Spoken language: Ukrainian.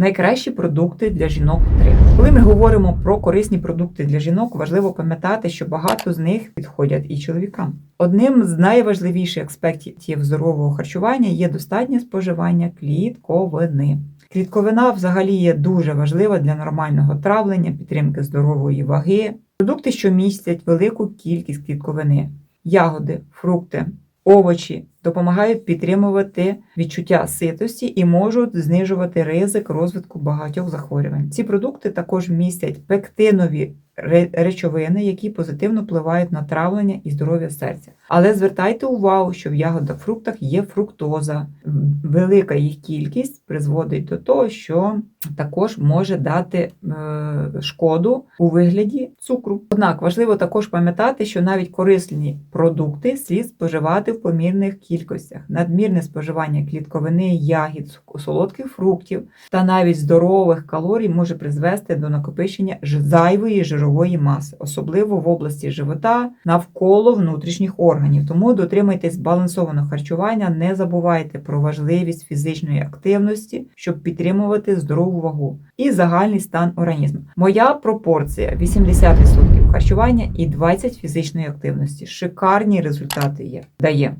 Найкращі продукти для жінок 3. Коли ми говоримо про корисні продукти для жінок, важливо пам'ятати, що багато з них підходять і чоловікам. Одним з найважливіших аспектів здорового харчування є достатнє споживання клітковини. Клітковина взагалі є дуже важлива для нормального травлення, підтримки здорової ваги. Продукти, що містять велику кількість клітковини, ягоди, фрукти, овочі допомагають підтримувати відчуття ситості і можуть знижувати ризик розвитку багатьох захворювань. Ці продукти також містять пектинові речовини, які позитивно впливають на травлення і здоров'я серця. Але звертайте увагу, що в ягодах фруктах є фруктоза. Велика їх кількість призводить до того, що також може дати е, шкоду у вигляді цукру. Однак важливо також пам'ятати, що навіть корисні продукти слід споживати в помірних кількостях. Надмірне споживання клітковини, ягід, солодких фруктів та навіть здорових калорій може призвести до накопичення зайвої жирової маси, особливо в області живота навколо внутрішніх органів. Тому дотримуйтесь збалансованого харчування, не забувайте про важливість фізичної активності, щоб підтримувати здорову вагу і загальний стан організму. Моя пропорція 80% харчування і 20% фізичної активності. Шикарні результати є. Дає.